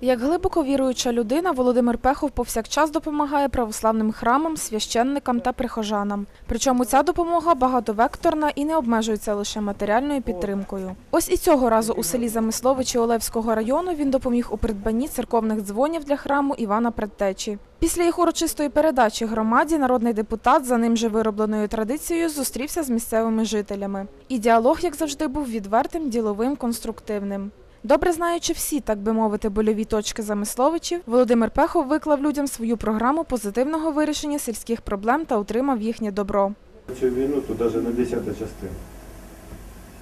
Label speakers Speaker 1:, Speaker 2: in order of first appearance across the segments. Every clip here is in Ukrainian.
Speaker 1: Як глибоко віруюча людина, Володимир Пехов повсякчас допомагає православним храмам, священникам та прихожанам. Причому ця допомога багатовекторна і не обмежується лише матеріальною підтримкою. Ось і цього разу у селі Замисловичі Олевського району він допоміг у придбанні церковних дзвонів для храму Івана Предтечі. Після їх урочистої передачі громаді народний депутат за ним же виробленою традицією зустрівся з місцевими жителями. І діалог, як завжди, був відвертим, діловим, конструктивним. Добре знаючи всі, так би мовити, больові точки замисловичів, Володимир Пехов виклав людям свою програму позитивного вирішення сільських проблем та отримав їхнє добро.
Speaker 2: Цю війну то навіть не десята частина.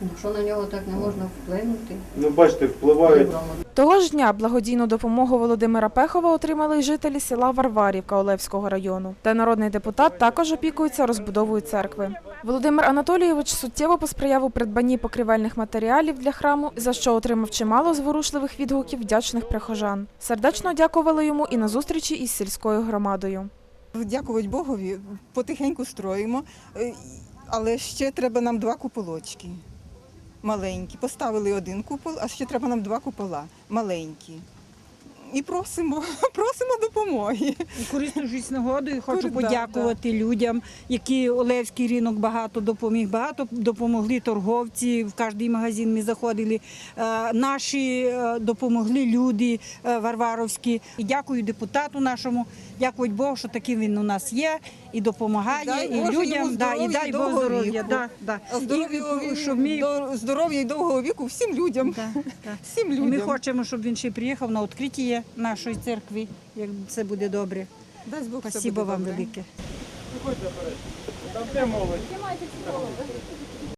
Speaker 3: Ну що на нього так не можна вплинути?
Speaker 2: Ну, бачите, впливають
Speaker 1: Того ж дня благодійну допомогу Володимира Пехова отримали й жителі села Варварівка Олевського району, де народний депутат також опікується розбудовою церкви. Володимир Анатолійович суттєво посприяв у придбанні покривельних матеріалів для храму, за що отримав чимало зворушливих відгуків вдячних прихожан. Сердечно дякували йому і на зустрічі із сільською громадою.
Speaker 4: Дякувати Богові, потихеньку строїмо, Е, але ще треба нам два куполочки маленькі. Поставили один купол, а ще треба нам два купола маленькі. І просимо, просимо допомоги.
Speaker 5: І користуючись нагодою, хочу
Speaker 4: да,
Speaker 5: подякувати людям, які Олевський ринок багато допоміг. Багато допомогли торговці. В кожний магазин ми заходили. Е, Наші е, допомогли люди е, варваровські. І дякую депутату нашому. Дякую Богу, що таким він у нас є і допомагає,
Speaker 4: Дай
Speaker 5: і
Speaker 4: Боже йому
Speaker 5: людям, да, і дай Бог здоров'я. Да, да.
Speaker 4: Здоров'я,
Speaker 5: і- щоб ми,
Speaker 4: до- здоров'я і довгого віку всім людям.
Speaker 5: да, да.
Speaker 4: Всім людям.
Speaker 5: ми хочемо, щоб він ще приїхав на відкриття нашої церкви, як це буде добре.
Speaker 4: Дасть Бог
Speaker 5: Спасибо
Speaker 4: буде
Speaker 5: вам
Speaker 4: добре.
Speaker 5: велике.
Speaker 2: Там де молодь?